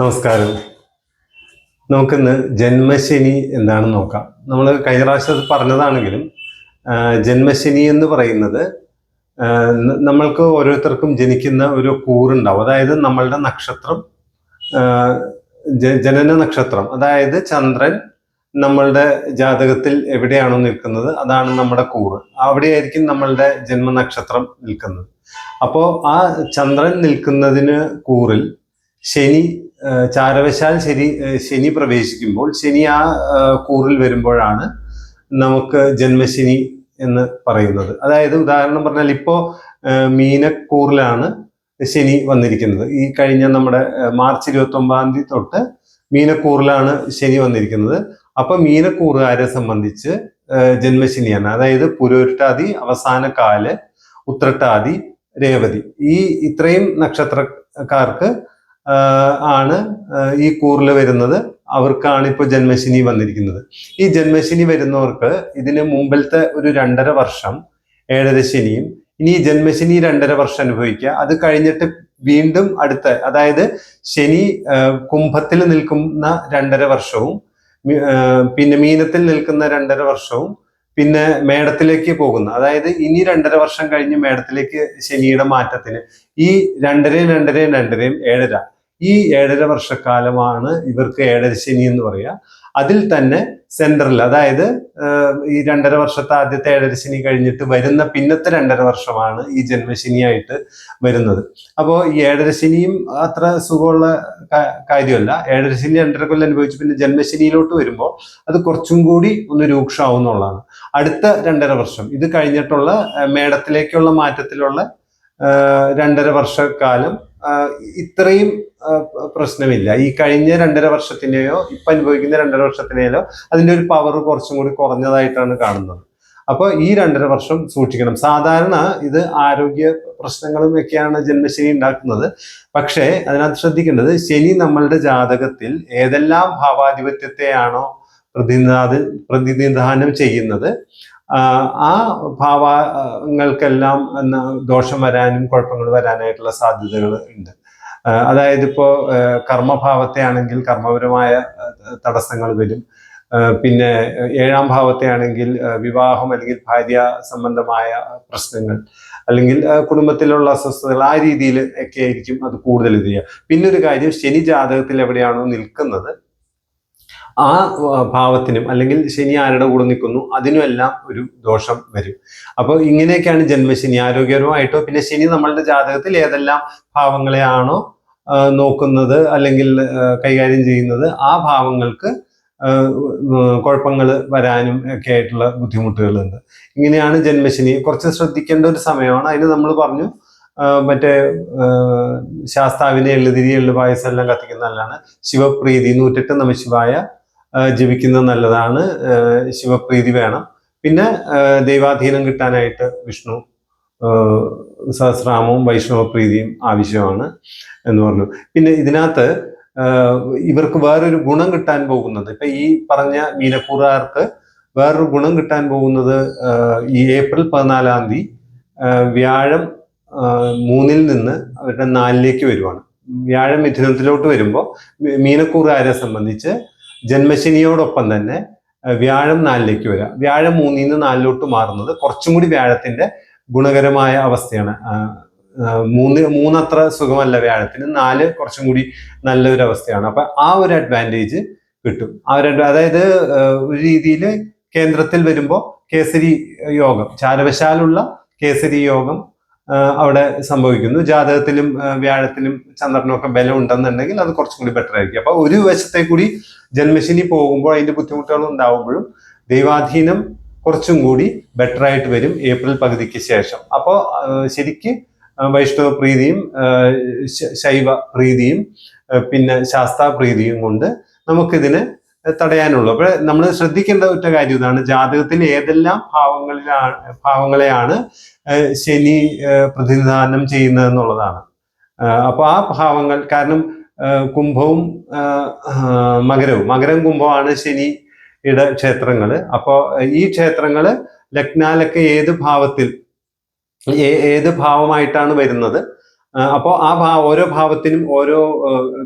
നമസ്കാരം. നമുക്കിന്ന് ജന്മശനി എന്താണെന്ന് നോക്കാം. നമ്മൾ കഴിഞ്ഞ പ്രാവശ്യം പറഞ്ഞതാണെങ്കിലും ജന്മശനി എന്ന് പറയുന്നത് നമ്മൾക്ക് ഓരോരുത്തർക്കും ജനിക്കുന്ന ഒരു കൂറുണ്ടാവും. അതായത് നമ്മളുടെ നക്ഷത്രം ജനന നക്ഷത്രം. അതായത് ചന്ദ്രൻ നമ്മളുടെ ജാതകത്തിൽ എവിടെയാണോ നിൽക്കുന്നത് അതാണ് നമ്മുടെ കൂറ്. അവിടെയായിരിക്കും നമ്മളുടെ ജന്മനക്ഷത്രം നിൽക്കുന്നത്. അപ്പോൾ ആ ചന്ദ്രൻ നിൽക്കുന്നതിന് കൂറിൽ ശനി ചാരവശാൽ ശനി ശനി പ്രവേശിക്കുമ്പോൾ ശനി ആ കൂറിൽ വരുമ്പോഴാണ് നമുക്ക് ജന്മശനി എന്ന് പറയുന്നത്. അതായത് ഉദാഹരണം പറഞ്ഞാൽ ഇപ്പോൾ മീനക്കൂറിലാണ് ശനി വന്നിരിക്കുന്നത്. ഈ കഴിഞ്ഞ നമ്മുടെ മാർച്ച് ഇരുപത്തി ഒമ്പതാം തീയതി തൊട്ട് മീനക്കൂറിലാണ് ശനി വന്നിരിക്കുന്നത്. അപ്പൊ മീനക്കൂറുകാരെ സംബന്ധിച്ച് ജന്മശനിയാണ്. അതായത് പുരോരുട്ടാതി അവസാന കാൽ ഉത്രട്ടാതി രേവതി. ഈ ഇത്രയും നക്ഷത്രക്കാർക്ക് ആണ് ഈ കൂറിൽ വരുന്നത്. അവർക്കാണ് ഇപ്പോൾ ജന്മശിനി വന്നിരിക്കുന്നത്. ഈ ജന്മശിനി വരുന്നവർക്ക് ഇതിന് മുമ്പിലത്തെ ഒരു രണ്ടര വർഷം ഏഴര ശനിയും ഇനി ജന്മശനി രണ്ടര വർഷം അനുഭവിക്കുക. അത് കഴിഞ്ഞിട്ട് വീണ്ടും അടുത്ത അതായത് ശനി കുംഭത്തിൽ നിൽക്കുന്ന രണ്ടര വർഷവും പിന്നെ മീനത്തിൽ നിൽക്കുന്ന രണ്ടര വർഷവും പിന്നെ മേടത്തിലേക്ക് പോകുന്ന. അതായത് ഇനി രണ്ടര വർഷം കഴിഞ്ഞ് മേടത്തിലേക്ക് ശനിയുടെ മാറ്റത്തിന് ഈ രണ്ടരയും രണ്ടരയും രണ്ടരയും ഏഴര. ഈ ഏഴര വർഷക്കാലമാണ് ഇവർക്ക് ഏഴര ശനി എന്ന് പറയുക അതിൽ തന്നെ സെന്ററിൽ അതായത് ഈ രണ്ടര വർഷത്തെ ആദ്യത്തെ ഏഴര ശനി കഴിഞ്ഞിട്ട് വരുന്ന പിന്നത്തെ രണ്ടര വർഷമാണ് ഈ ജന്മശനിയായിട്ട് വരുന്നത്. അപ്പോൾ ഈ ഏഴര ശനിയും അത്ര സുഖമുള്ള കാര്യമല്ല. ഏഴര ശനി രണ്ടര കൊല്ലം അനുഭവിച്ച് പിന്നെ ജന്മശനിയിലോട്ട് വരുമ്പോൾ അത് കുറച്ചും കൂടി ഒന്ന് രൂക്ഷമാവും എന്നുള്ളതാണ്. അടുത്ത രണ്ടര വർഷം. ഇത് കഴിഞ്ഞിട്ടുള്ള മേടത്തിലേക്കുള്ള മാറ്റത്തിലുള്ള രണ്ടര വർഷക്കാലം ഇത്രയും പ്രശ്നമില്ല. ഈ കഴിഞ്ഞ രണ്ടര വർഷത്തിനെയോ ഇപ്പൊ അനുഭവിക്കുന്ന രണ്ടര വർഷത്തിനെയോ അതിന്റെ ഒരു പവർ കുറച്ചും കൂടി കുറഞ്ഞതായിട്ടാണ് കാണുന്നത്. അപ്പോൾ ഈ രണ്ടര വർഷം സൂക്ഷിക്കണം. സാധാരണ ഇത് ആരോഗ്യ പ്രശ്നങ്ങളും ഒക്കെയാണ് ജന്മശനി ഉണ്ടാക്കുന്നത്. പക്ഷേ അതിനകത്ത് ശ്രദ്ധിക്കേണ്ടത് ശനി നമ്മളുടെ ജാതകത്തിൽ ഏതെല്ലാം ഭാവാധിപത്യത്തെയാണോ പ്രതിനിധാന പ്രതിനിധാനം ചെയ്യുന്നത് ആ ഭാവങ്ങൾക്കെല്ലാം ദോഷം വരാനും കുഴപ്പങ്ങൾ വരാനായിട്ടുള്ള സാധ്യതകൾ ഉണ്ട്. അതായത് ഇപ്പോൾ കർമ്മഭാവത്തെ ആണെങ്കിൽ കർമ്മപരമായ തടസ്സങ്ങൾ വരും. പിന്നെ ഏഴാം ഭാവത്തെ ആണെങ്കിൽ വിവാഹം അല്ലെങ്കിൽ ഭാര്യ സംബന്ധമായ പ്രശ്നങ്ങൾ അല്ലെങ്കിൽ കുടുംബത്തിലുള്ള അസ്വസ്ഥതകൾ ആ രീതിയിൽ ഒക്കെ ആയിരിക്കും അത് കൂടുതൽ ഇത് ചെയ്യുക. പിന്നെ ഒരു കാര്യം ശനി ജാതകത്തിൽ എവിടെയാണോ നിൽക്കുന്നത് ആ ഭാവത്തിനും അല്ലെങ്കിൽ ശനി ആരുടെ കൂടെ നിൽക്കുന്നു അതിനുമെല്ലാം ഒരു ദോഷം വരും. അപ്പോൾ ഇങ്ങനെയൊക്കെയാണ് ജന്മശനി ആരോഗ്യപരമായിട്ടോ പിന്നെ ശനി നമ്മളുടെ ജാതകത്തിൽ ഏതെല്ലാം ഭാവങ്ങളെയാണോ നോക്കുന്നത് അല്ലെങ്കിൽ കൈകാര്യം ചെയ്യുന്നത് ആ ഭാവങ്ങൾക്ക് കുഴപ്പങ്ങൾ വരാനും ഒക്കെ ആയിട്ടുള്ള ബുദ്ധിമുട്ടുകളുണ്ട്. ഇങ്ങനെയാണ് ജന്മശനി കുറച്ച് ശ്രദ്ധിക്കേണ്ട ഒരു സമയമാണ്. അതിന് നമ്മൾ പറഞ്ഞു മറ്റേ ശാസ്താവിനെ എള്ളുതിരി എള്ളു എല്ലാം കത്തിക്കുന്ന നല്ലതാണ് ശിവപ്രീതി നൂറ്റെട്ട് നമശിവായ ആ, ജപിക്കുന്നത് നല്ലതാണ്. ശിവപ്രീതി വേണം. പിന്നെ ദൈവാധീനം കിട്ടാനായിട്ട് വിഷ്ണു സഹസ്രാമവും വൈഷ്ണവപ്രീതിയും ആവശ്യമാണ് എന്ന് പറഞ്ഞു. പിന്നെ ഇതിനകത്ത് ഇവർക്ക് വേറൊരു ഗുണം കിട്ടാൻ പോകുന്നത്. ഇപ്പൊ ഈ പറഞ്ഞ മീനക്കൂറുകാർക്ക് വേറൊരു ഗുണം കിട്ടാൻ പോകുന്നത് ഈ ഏപ്രിൽ പതിനാലാം തീയതി വ്യാഴം മൂന്നിൽ നിന്ന് അവരുടെ നാലിലേക്ക് വരുവാണ്. വ്യാഴം മിഥുനത്തിലോട്ട് വരുമ്പോൾ മീനക്കൂറുകാരെ സംബന്ധിച്ച് ജന്മശനിയോടൊപ്പം തന്നെ വ്യാഴം നാലിലേക്ക് വരിക വ്യാഴം മൂന്നിൽ നിന്ന് നാലിലോട്ട് മാറുന്നത് കുറച്ചും കൂടി വ്യാഴത്തിന്റെ ഗുണകരമായ അവസ്ഥയാണ്. മൂന്ന് മൂന്നത്ര സുഖമല്ല വ്യാഴത്തിന് നാല് കുറച്ചും കൂടി നല്ലൊരു അവസ്ഥയാണ്. അപ്പൊ ആ ഒരു അഡ്വാന്റേജ് കിട്ടും. ആ ഒരു അതായത് ഒരു രീതിയിൽ കേന്ദ്രത്തിൽ വരുമ്പോൾ കേസരി യോഗം ചാരവശാലുള്ള കേസരി യോഗം അവിടെ സംഭവിക്കുന്നു. ജാതകത്തിലും വ്യാഴത്തിലും ചന്ദ്രനും ഒക്കെ ബലം ഉണ്ടെന്നുണ്ടെങ്കിൽ അത് കുറച്ചും കൂടി ബെറ്റർ ആയിരിക്കും. അപ്പൊ ഒരു വശത്തെ കൂടി ജന്മശനി പോകുമ്പോൾ അതിന്റെ ബുദ്ധിമുട്ടുകൾ ഉണ്ടാവുമ്പോഴും ദൈവാധീനം കുറച്ചും കൂടി ബെറ്റർ ആയിട്ട് വരും ഏപ്രിൽ പകുതിക്ക് ശേഷം. അപ്പോൾ ശരിക്ക് വൈഷ്ണവ പ്രീതിയും ശൈവ പ്രീതിയും പിന്നെ ശാസ്താ പ്രീതിയും കൊണ്ട് നമുക്കിതിനെ തടയാനുള്ളൂ. അപ്പോൾ നമ്മൾ ശ്രദ്ധിക്കേണ്ട ഒറ്റ കാര്യം ഇതാണ്. ജാതകത്തിൽ ഏതെല്ലാം ഭാവങ്ങളിലാണ് ഭാവങ്ങളെയാണ് ശനി പ്രതിനിധാനം ചെയ്യുന്നത് എന്നുള്ളതാണ്. അപ്പോൾ ആ ഭാവങ്ങൾ കാരണം കുംഭവും മകരവും. മകരം കുംഭമാണ് ശനിയുടെ ക്ഷേത്രങ്ങൾ അപ്പോൾ ഈ ക്ഷേത്രങ്ങൾ ലഗ്നാലൊക്കെ ഏത് ഭാവത്തിൽ ഏത് ഭാവമായിട്ടാണ് വരുന്നത്? അപ്പോൾ ആ ഭാ ഓരോ ഭാവത്തിനും ഓരോ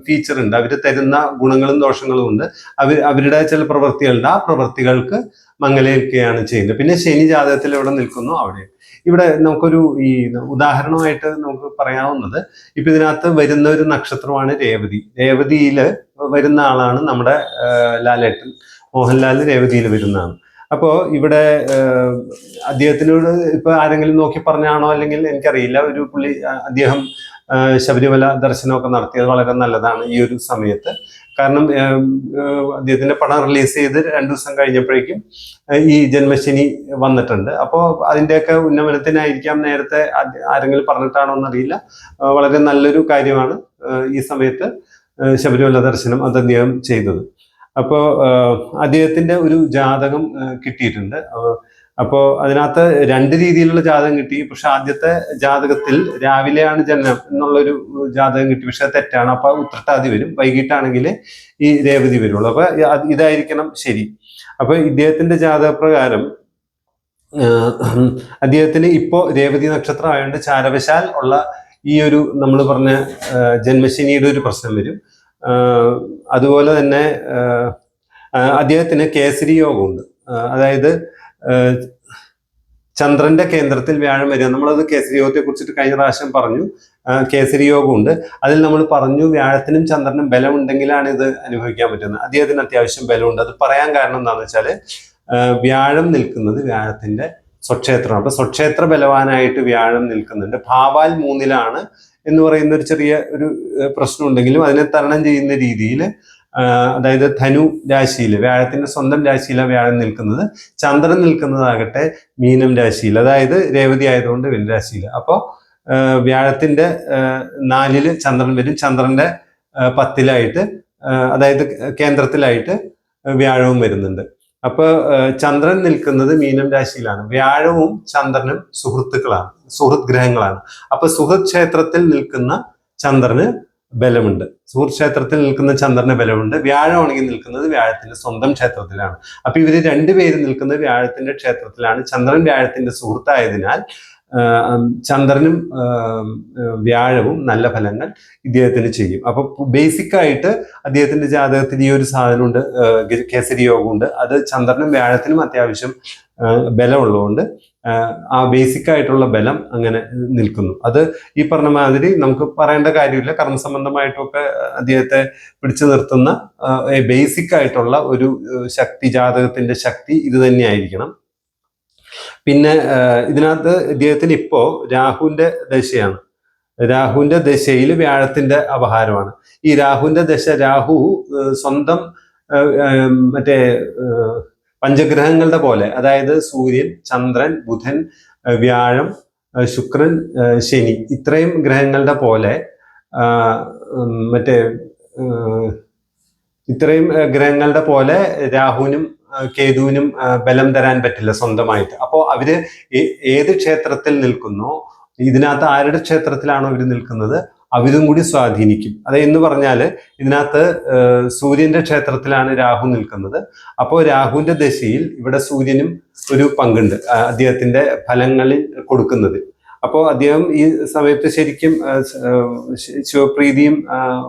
ഫീച്ചർ ഉണ്ട്. അവർ തരുന്ന ഗുണങ്ങളും ദോഷങ്ങളും ഉണ്ട്. അവർ അവരുടെ ചില പ്രവൃത്തികളുണ്ട്. ആ പ്രവൃത്തികൾക്ക് മംഗലേൽക്കുകയാണ് ചെയ്യുന്നത്. പിന്നെ ശനി ജാതകത്തിൽ എവിടെ നിൽക്കുന്നു അവിടെ. ഇവിടെ നമുക്കൊരു ഈ ഉദാഹരണമായിട്ട് നമുക്ക് പറയാവുന്നത്. ഇപ്പൊ ഇതിനകത്ത് വരുന്ന ഒരു നക്ഷത്രമാണ് രേവതി. രേവതിയിൽ വരുന്ന ആളാണ് നമ്മുടെ ലാലേട്ടൻ. മോഹൻലാൽ രേവതിയിൽ വരുന്നതാണ്. അപ്പോൾ ഇവിടെ അദ്ദേഹത്തിനോട് ഇപ്പൊ ആരെങ്കിലും നോക്കി പറഞ്ഞാണോ? അല്ലെങ്കിൽ എനിക്കറിയില്ല. ഒരു പുള്ളി അദ്ദേഹം ശബരിമല ദർശനമൊക്കെ നടത്തിയത് വളരെ നല്ലതാണ് ഈ ഒരു സമയത്ത്. കാരണം അദ്ദേഹത്തിന്റെ പടം റിലീസ് ചെയ്ത് രണ്ടു ദിവസം കഴിഞ്ഞപ്പോഴേക്കും ഈ ജന്മശനി വന്നിട്ടുണ്ട്. അപ്പോൾ അതിന്റെയൊക്കെ ഉന്നമനത്തിനായിരിക്കാം നേരത്തെ ആരെങ്കിലും പറഞ്ഞിട്ടാണോ എന്നറിയില്ല. വളരെ നല്ലൊരു കാര്യമാണ് ഈ സമയത്ത് ശബരിമല ദർശനം അത് അദ്ദേഹം ചെയ്തത്. അപ്പോൾ അദ്ദേഹത്തിന്റെ ഒരു ജാതകം കിട്ടിയിട്ടുണ്ട്. അപ്പോൾ അതിനകത്ത് രണ്ട് രീതിയിലുള്ള ജാതകം കിട്ടി. പക്ഷെ ആദ്യത്തെ ജാതകത്തിൽ രാവിലെയാണ് ജനനം എന്നുള്ളൊരു ജാതകം കിട്ടി. പക്ഷെ തെറ്റാണ്. അപ്പോൾ ഉത്രട്ടാതി വരും. വൈകിട്ടാണെങ്കിൽ ഈ രേവതി വരുള്ളൂ. അപ്പോൾ ഇതായിരിക്കണം ശരി. അപ്പോൾ ഇദ്ദേഹത്തിന്റെ ജാതകപ്രകാരം അദ്ദേഹത്തിന് ഇപ്പോ രേവതി നക്ഷത്രം ആയതുകൊണ്ട് ചാരവശാൽ ഉള്ള ഈ ഒരു നമ്മൾ പറഞ്ഞ ജന്മശനിയുടെ ഒരു പ്രശ്നം വരും. അതുപോലെ തന്നെ അദ്ദേഹത്തിന് കേസരി യോഗമുണ്ട്. അതായത് ചന്ദ്രന്റെ കേന്ദ്രത്തിൽ വ്യാഴം വരിക. നമ്മളത് കേസരി യോഗത്തെ കുറിച്ചിട്ട് കഴിഞ്ഞ പ്രാവശ്യം പറഞ്ഞു. കേസരി യോഗമുണ്ട്. അതിൽ നമ്മൾ പറഞ്ഞു വ്യാഴത്തിനും ചന്ദ്രനും ബലം ഉണ്ടെങ്കിലാണ് ഇത് അനുഭവിക്കാൻ പറ്റുന്നത്. അദ്ദേഹത്തിന് അത്യാവശ്യം ബലമുണ്ട്. അത് പറയാൻ കാരണം എന്താണെന്ന് വെച്ചാൽ വ്യാഴം നിൽക്കുന്നത് വ്യാഴത്തിന്റെ സ്വക്ഷേത്രമാണ്. അപ്പൊ സ്വക്ഷേത്ര ബലവാനായിട്ട് വ്യാഴം നിൽക്കുന്നുണ്ട്. ഭാവാൽ മൂന്നിലാണ് എന്ന് പറയുന്ന ഒരു ചെറിയ ഒരു പ്രശ്നം ഉണ്ടെങ്കിലും അതിനെ തരണം ചെയ്യുന്ന രീതിയിൽ അതായത് ധനു രാശിയിൽ വ്യാഴത്തിന്റെ സ്വന്തം രാശിയിലാണ് വ്യാഴം നിൽക്കുന്നത്. ചന്ദ്രൻ നിൽക്കുന്നതാകട്ടെ മീനം രാശിയിൽ. അതായത് രേവതി ആയതുകൊണ്ട് വെൻരാശിയിൽ അപ്പോൾ വ്യാഴത്തിന്റെ നാലിൽ ചന്ദ്രൻ വരും. ചന്ദ്രന്റെ പത്തിലായിട്ട് അതായത് കേന്ദ്രത്തിലായിട്ട് വ്യാഴവും വരുന്നുണ്ട്. അപ്പൊ ചന്ദ്രൻ നിൽക്കുന്നത് മീനം രാശിയിലാണ്. വ്യാഴവും ചന്ദ്രനും സുഹൃത്തുക്കളാണ് സുഹൃത് ഗ്രഹങ്ങളാണ്. അപ്പൊ സുഹൃത് ക്ഷേത്രത്തിൽ നിൽക്കുന്ന ചന്ദ്രന് ബലമുണ്ട്. സുഹൃത് ക്ഷേത്രത്തിൽ നിൽക്കുന്ന ചന്ദ്രന് ബലമുണ്ട്. വ്യാഴമാണെങ്കിൽ നിൽക്കുന്നത് വ്യാഴത്തിന്റെ സ്വന്തം ക്ഷേത്രത്തിലാണ്. അപ്പൊ ഇവർ രണ്ടുപേരും നിൽക്കുന്നത് വ്യാഴത്തിന്റെ ക്ഷേത്രത്തിലാണ്. ചന്ദ്രൻ വ്യാഴത്തിന്റെ സുഹൃത്തായതിനാൽ ചന്ദ്രനും വ്യാഴവും നല്ല ഫലങ്ങൾ ഇദ്ദേഹത്തിന് ചെയ്യും. അപ്പോൾ ബേസിക്കായിട്ട് അദ്ദേഹത്തിന്റെ ജാതകത്തിൽ ഈ ഒരു സാധനമുണ്ട് കേസരി യോഗമുണ്ട്. അത് ചന്ദ്രനും വ്യാഴത്തിനും അത്യാവശ്യം ബലമുള്ളതുകൊണ്ട് ആ ബേസിക് ആയിട്ടുള്ള ബലം അങ്ങനെ നിൽക്കുന്നു. അത് ഈ പറഞ്ഞ മാതിരി നമുക്ക് പറയേണ്ട കാര്യമില്ല. കർമ്മസംബന്ധമായിട്ടൊക്കെ അദ്ദേഹത്തെ പിടിച്ചു നിർത്തുന്ന ബേസിക് ആയിട്ടുള്ള ഒരു ശക്തി ജാതകത്തിന്റെ ശക്തി ഇത് തന്നെയായിരിക്കണം. പിന്നെ ഇതിനകത്ത് ഇദ്ദേഹത്തിന് ഇപ്പോ രാഹുവിന്റെ ദശയാണ്. രാഹുവിന്റെ ദശയിൽ വ്യാഴത്തിന്റെ അപഹാരമാണ്. ഈ രാഹുവിന്റെ ദശ രാഹു സ്വന്തം മറ്റേ പഞ്ചഗ്രഹങ്ങളുടെ പോലെ അതായത് സൂര്യൻ ചന്ദ്രൻ ബുധൻ വ്യാഴം ശുക്രൻ ശനി ഇത്രയും ഗ്രഹങ്ങളുടെ പോലെ മറ്റേ ഇത്രയും ഗ്രഹങ്ങളുടെ പോലെ രാഹുവിനും കേതുവിനും ബലം തരാൻ പറ്റില്ല സ്വന്തമായിട്ട്. അപ്പോൾ അവർ ഏത് ക്ഷേത്രത്തിൽ നിൽക്കുന്നോ ഇതിനകത്ത് ആരുടെ ക്ഷേത്രത്തിലാണോ ഇവർ നിൽക്കുന്നത് അവരും കൂടി സ്വാധീനിക്കും. അത് എന്ന് പറഞ്ഞാൽ ഇതിനകത്ത് സൂര്യന്റെ ക്ഷേത്രത്തിലാണ് രാഹു നിൽക്കുന്നത്. അപ്പോൾ രാഹുവിന്റെ ദശയിൽ ഇവിടെ സൂര്യനും ഒരു പങ്കുണ്ട് അദ്ദേഹത്തിന്റെ ഫലങ്ങളിൽ കൊടുക്കുന്നത്. അപ്പോൾ അദ്ദേഹം ഈ സമയത്ത് ശരിക്കും ശിവപ്രീതിയും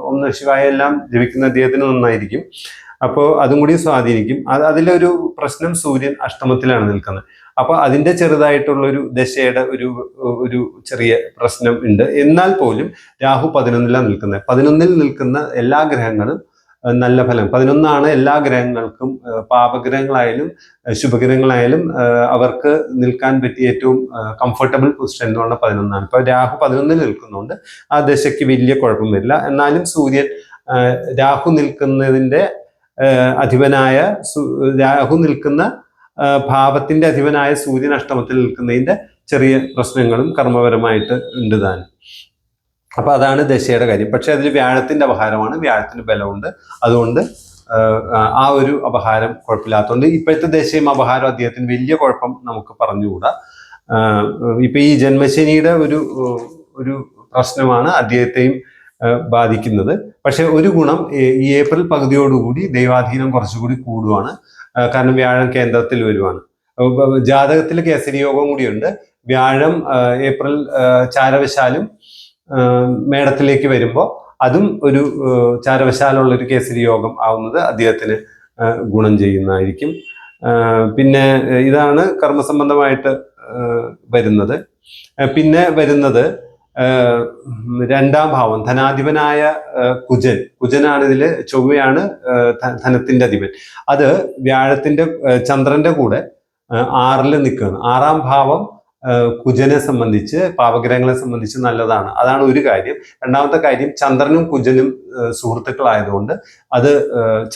ഒന്ന് ശിവായെല്ലാം ജപിക്കുന്ന അദ്ദേഹത്തിന് നന്നായിരിക്കും. അപ്പോൾ അതും കൂടി സ്വാധീനിക്കും. അത് അതിലൊരു പ്രശ്നം സൂര്യൻ അഷ്ടമത്തിലാണ് നിൽക്കുന്നത്. അപ്പോൾ അതിന്റെ ചെറുതായിട്ടുള്ള ഒരു ദശയുടെ ഒരു ഒരു ചെറിയ പ്രശ്നം ഉണ്ട്. എന്നാൽ പോലും രാഹു പതിനൊന്നിലാണ് നിൽക്കുന്നത്. പതിനൊന്നിൽ നിൽക്കുന്ന എല്ലാ ഗ്രഹങ്ങളും നല്ല ഫലം പതിനൊന്നാണ് എല്ലാ ഗ്രഹങ്ങൾക്കും പാപഗ്രഹങ്ങളായാലും ശുഭഗ്രഹങ്ങളായാലും അവർക്ക് നിൽക്കാൻ പറ്റിയ ഏറ്റവും കംഫർട്ടബിൾ പൊസിഷൻ എന്ന് പറഞ്ഞാൽ പതിനൊന്നാണ്. ഇപ്പൊ രാഹു പതിനൊന്നിൽ നിൽക്കുന്നുണ്ട് ആ ദശയ്ക്ക് വലിയ കുഴപ്പം വരില്ല. എന്നാലും സൂര്യൻ രാഹു നിൽക്കുന്നതിന്റെ ആഹ് അധിപനായ രാഹു നിൽക്കുന്ന ഭാവത്തിന്റെ അധിപനായ സൂര്യൻ അഷ്ടമത്തിൽ നിൽക്കുന്നതിന്റെ ചെറിയ പ്രശ്നങ്ങളും കർമ്മപരമായിട്ട് ഉണ്ട് താൻ. അപ്പൊ അതാണ് ദശയുടെ കാര്യം. പക്ഷെ അതിൽ വ്യാഴത്തിന്റെ അപഹാരമാണ്. വ്യാഴത്തിന് ബലമുണ്ട്. അതുകൊണ്ട് ആ ഒരു അപഹാരം കുഴപ്പമില്ലാത്തതുകൊണ്ട് ഇപ്പോഴത്തെ ദശയും അപഹാരം അദ്ദേഹത്തിന് വലിയ കുഴപ്പം നമുക്ക് പറഞ്ഞുകൂടാ. ഇപ്പൊ ഈ ജന്മശനിയുടെ ഒരു ഒരു പ്രശ്നമാണ് അദ്ദേഹത്തെയും ബാധിക്കുന്നത്. പക്ഷേ ഒരു ഗുണം ഈ- ഏപ്രിൽ പകുതിയോടുകൂടി ദൈവാധീനം കുറച്ചുകൂടി കൂടുവാണ്. കാരണം വ്യാഴം കേന്ദ്രത്തിൽ വരുവാണ്. ജാതകത്തിൽ കേസരി യോഗം കൂടിയുണ്ട്. വ്യാഴം ഏപ്രിൽ ചാരവശാലും മേടത്തിലേക്ക് വരുമ്പോൾ അതും ഒരു ചാരവശാലുള്ള ഒരു കേസരി യോഗം ആവുന്നത് അദ്ദേഹത്തിന് ഗുണം ചെയ്യുന്നതായിരിക്കും. പിന്നെ ഇതാണ് കർമ്മസംബന്ധമായിട്ട് വരുന്നത്. പിന്നെ വരുന്നത് രണ്ടാം ഭാവം ധനാധിപനായ കുജൻ. കുജനാണ് ഇതിൽ ചൊവ്വയാണ് ധനത്തിന്റെ അധിപൻ. അത് വ്യാഴത്തിന്റെ ചന്ദ്രന്റെ കൂടെ ആറിൽ നിൽക്കുകയാണ്. ആറാം ഭാവം കുജനെ സംബന്ധിച്ച് പാപഗ്രഹങ്ങളെ സംബന്ധിച്ച് നല്ലതാണ്. അതാണ് ഒരു കാര്യം. രണ്ടാമത്തെ കാര്യം ചന്ദ്രനും കുജനും സുഹൃത്തുക്കളായതുകൊണ്ട് അത്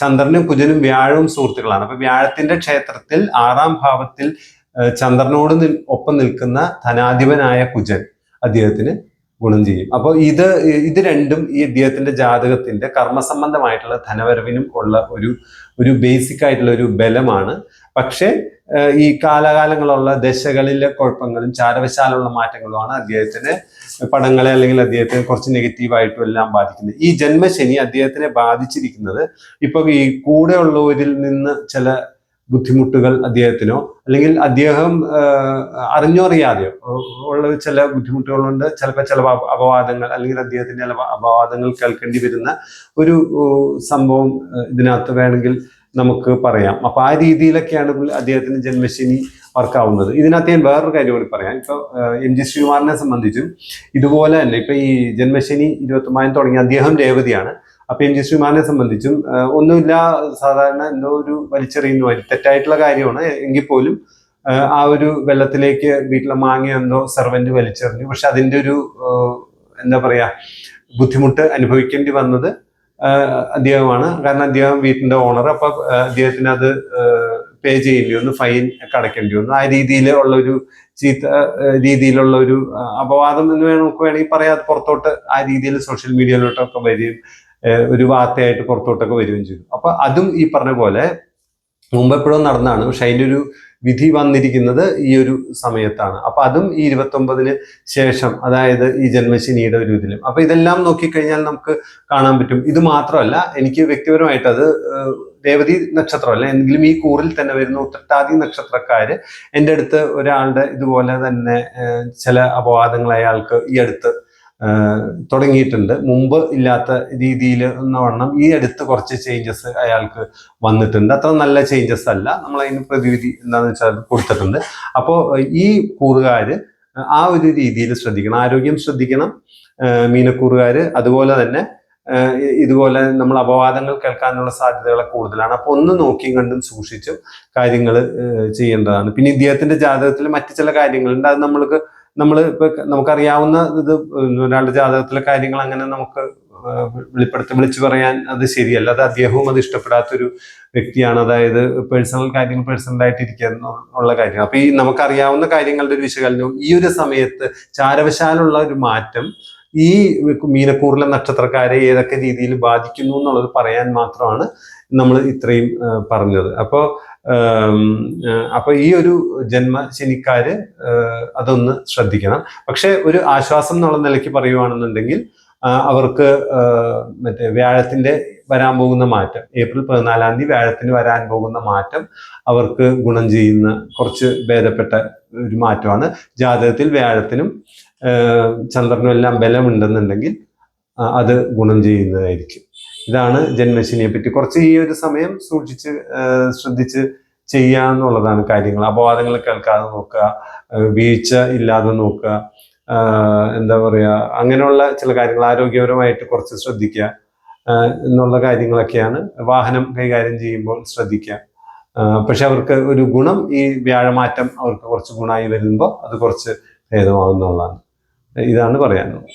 ചന്ദ്രനും കുജനും വ്യാഴവും സുഹൃത്തുക്കളാണ്. അപ്പൊ വ്യാഴത്തിന്റെ ക്ഷേത്രത്തിൽ ആറാം ഭാവത്തിൽ ചന്ദ്രനോട് ഒപ്പം നിൽക്കുന്ന ധനാധിപനായ കുജൻ അദ്ദേഹത്തിന് ഗുണം ചെയ്യും. അപ്പോൾ ഇത് ഇത് രണ്ടും ഈ അദ്ദേഹത്തിന്റെ ജാതകത്തിന്റെ കർമ്മസംബന്ധമായിട്ടുള്ള ധനവരവിനും ഉള്ള ഒരു ഒരു ബേസിക് ആയിട്ടുള്ള ഒരു ബലമാണ്. പക്ഷേ ഈ കാലകാലങ്ങളുള്ള ദശകളിലെ കുഴപ്പങ്ങളും ചാരവശാലുള്ള മാറ്റങ്ങളുമാണ് അദ്ദേഹത്തിന് പടങ്ങളെ അല്ലെങ്കിൽ അദ്ദേഹത്തിന് കുറച്ച് നെഗറ്റീവായിട്ടും എല്ലാം ബാധിക്കുന്നത്. ഈ ജന്മശനി അദ്ദേഹത്തിനെ ബാധിച്ചിരിക്കുന്നത് ഇപ്പൊ ഈ കൂടെ കൂടെയുള്ളവരിൽ നിന്ന് ചില ബുദ്ധിമുട്ടുകൾ അദ്ദേഹത്തിനോ അല്ലെങ്കിൽ അദ്ദേഹം അറിഞ്ഞോ അറിയാതെയോ ഉള്ള ചില ബുദ്ധിമുട്ടുകളുണ്ട്. ചിലപ്പോൾ ചില അപ- അപവാദങ്ങൾ അല്ലെങ്കിൽ അദ്ദേഹത്തിന്റെ ചില അപവാദങ്ങൾ കേൾക്കേണ്ടി വരുന്ന ഒരു സംഭവം ഇതിനകത്ത് വേണമെങ്കിൽ നമുക്ക് പറയാം. അപ്പൊ ആ രീതിയിലൊക്കെയാണ് അദ്ദേഹത്തിന് ജന്മശനി വർക്കാവുന്നത്. ഇതിനകത്ത് ഞാൻ വേറൊരു കാര്യം കൂടി പറയാം. ഇപ്പൊ ആഹ് എം ജി ശ്രീകുമാറിനെ സംബന്ധിച്ചും ഇതുപോലെ തന്നെ ഇപ്പൊ ഈ ജന്മശനി ഇരുപത്തൊമ്പതിന് തുടങ്ങി അദ്ദേഹം രേവതിയാണ്. അപ്പൊ എം ജി ശ്രീമാനെ സംബന്ധിച്ചും ഒന്നുമില്ല സാധാരണ എന്തോ ഒരു വലിച്ചെറിയുന്നു വരി തെറ്റായിട്ടുള്ള കാര്യമാണ്. എങ്കിൽ പോലും ആ ഒരു വെള്ളത്തിലേക്ക് വീട്ടിലെ മാങ്ങ എന്തോ സെർവന്റ് വലിച്ചെറിഞ്ഞു. പക്ഷെ അതിന്റെ ഒരു എന്താ പറയാ ബുദ്ധിമുട്ട് അനുഭവിക്കേണ്ടി വന്നത് അദ്ദേഹമാണ്. കാരണം അദ്ദേഹം വീട്ടിന്റെ ഓണർ അപ്പൊ അദ്ദേഹത്തിന് അത് പേ ചെയ്യേണ്ടി വന്നു ഫൈൻ ഒക്കെ അടയ്ക്കേണ്ടി വന്നു. ആ രീതിയിൽ ഉള്ള ഒരു ചീത്ത രീതിയിലുള്ള ഒരു അപവാദം എന്ന് വേണം നമുക്ക് വേണമെങ്കിൽ പറയാം. പുറത്തോട്ട് ആ രീതിയിൽ സോഷ്യൽ മീഡിയയിലോട്ടൊക്കെ വരികയും ഒരു വാർത്തയായിട്ട് പുറത്തോട്ടൊക്കെ വരികയും ചെയ്തു. അപ്പൊ അതും ഈ പറഞ്ഞ പോലെ മുമ്പ് എപ്പോഴും നടന്നാണ് പക്ഷെ അതിന്റെ ഒരു വിധി വന്നിരിക്കുന്നത് ഈ ഒരു സമയത്താണ്. അപ്പൊ അതും ഈ ഇരുപത്തൊമ്പതിന് ശേഷം അതായത് ഈ ജന്മശനിയുടെ ഒരു ഇതിലും. അപ്പൊ ഇതെല്ലാം നോക്കിക്കഴിഞ്ഞാൽ നമുക്ക് കാണാൻ പറ്റും. ഇത് മാത്രമല്ല എനിക്ക് വ്യക്തിപരമായിട്ട് അത് ദേവതി നക്ഷത്രമല്ല എങ്കിലും ഈ കൂറിൽ തന്നെ വരുന്ന ഉത്രട്ടാതി നക്ഷത്രക്കാര് എന്റെ അടുത്ത് ഒരാളുടെ ഇതുപോലെ തന്നെ ചില അപവാദങ്ങൾ അയാൾക്ക് ഈ അടുത്ത് തുടങ്ങിയിട്ടുണ്ട്. മുമ്പ് ഇല്ലാത്ത രീതിയിൽ എന്ന വണ്ണം ഈ അടുത്ത് കുറച്ച് ചേഞ്ചസ് അയാൾക്ക് വന്നിട്ടുണ്ട്. അത്ര നല്ല ചേഞ്ചസ് അല്ല. നമ്മൾ അതിന് പ്രതിവിധി എന്താണെന്ന് വെച്ചാൽ കൊടുത്തിട്ടുണ്ട്. അപ്പോൾ ഈ കൂറുകാർ ആ ഒരു രീതിയിൽ ശ്രദ്ധിക്കണം. ആരോഗ്യം ശ്രദ്ധിക്കണം മീനക്കൂറുകാർ. അതുപോലെ തന്നെ ഇതുപോലെ നമ്മൾ അപവാദങ്ങൾ കേൾക്കാനുള്ള സാധ്യതകളെ കൂടുതലാണ്. അപ്പോൾ ഒന്ന് നോക്കിയും കണ്ടും സൂക്ഷിച്ചും കാര്യങ്ങൾ ചെയ്യേണ്ടതാണ്. പിന്നെ ഇദ്ദേഹത്തിന്റെ ജാതകത്തിൽ മറ്റു ചില കാര്യങ്ങളുണ്ട്. അത് നമ്മൾക്ക് നമ്മൾ ഇപ്പൊ നമുക്കറിയാവുന്ന ഇത് ഒരാളുടെ ജാതകത്തിലെ കാര്യങ്ങൾ അങ്ങനെ നമുക്ക് വെളിപ്പെടുത്തി വിളിച്ചു പറയാൻ അത് ശരിയല്ല. അത് അദ്ദേഹവും അത് ഇഷ്ടപ്പെടാത്തൊരു വ്യക്തിയാണ്. അതായത് പേഴ്സണൽ കാര്യങ്ങൾ പേഴ്സണൽ ആയിട്ട് ഇരിക്കുക ഉള്ള കാര്യം അപ്പൊ ഈ നമുക്കറിയാവുന്ന കാര്യങ്ങളുടെ ഒരു വിശകലനവും ഈ ഒരു സമയത്ത് ചാരവശാലുള്ള ഒരു മാറ്റം ഈ മീനക്കൂറിലെ നക്ഷത്രക്കാരെ ഏതൊക്കെ രീതിയിൽ ബാധിക്കുന്നു എന്നുള്ളത് പറയാൻ മാത്രമാണ് നമ്മൾ ഇത്രയും പറഞ്ഞത്. അപ്പോൾ അപ്പോൾ ഈ ഒരു ജന്മശനിക്കാർ അതൊന്ന് ശ്രദ്ധിക്കണം. പക്ഷേ ഒരു ആശ്വാസം എന്നുള്ള നിലയ്ക്ക് പറയുവാണെന്നുണ്ടെങ്കിൽ അവർക്ക് മറ്റേ വ്യാഴത്തിന്റെ വരാൻ പോകുന്ന മാറ്റം ഏപ്രിൽ പതിനാലാം തീയതി വ്യാഴത്തിന് വരാൻ പോകുന്ന മാറ്റം അവർക്ക് ഗുണം ചെയ്യുന്ന കുറച്ച് ഭേദപ്പെട്ട ഒരു മാറ്റമാണ്. ജാതകത്തിൽ വ്യാഴത്തിനും ചന്ദ്രനും എല്ലാം ബലമുണ്ടെന്നുണ്ടെങ്കിൽ അത് ഗുണം ചെയ്യുന്നതായിരിക്കും. ഇതാണ് ജന്മശനിയെ പറ്റി കുറച്ച് ഈ ഒരു സമയം സൂക്ഷിച്ച് ശ്രദ്ധിച്ച് ശ്രദ്ധിച്ച് ചെയ്യാന്നുള്ളതാണ് കാര്യങ്ങൾ. അപവാദങ്ങൾ കേൾക്കാതെ നോക്കുക വീഴ്ച ഇല്ലാതെ നോക്കുക എന്താ പറയുക അങ്ങനെയുള്ള ചില കാര്യങ്ങൾ ആരോഗ്യപരമായിട്ട് കുറച്ച് ശ്രദ്ധിക്കുക എന്നുള്ള കാര്യങ്ങളൊക്കെയാണ് വാഹനം കൈകാര്യം ചെയ്യുമ്പോൾ ശ്രദ്ധിക്കുക. പക്ഷെ അവർക്ക് ഒരു ഗുണം ഈ വ്യാഴമാറ്റം അവർക്ക് കുറച്ച് ഗുണമായി വരുമ്പോൾ അത് കുറച്ച് ഭേദമാവുന്നുള്ളതാണ് ഇതാണ് പറയാനുള്ളത്.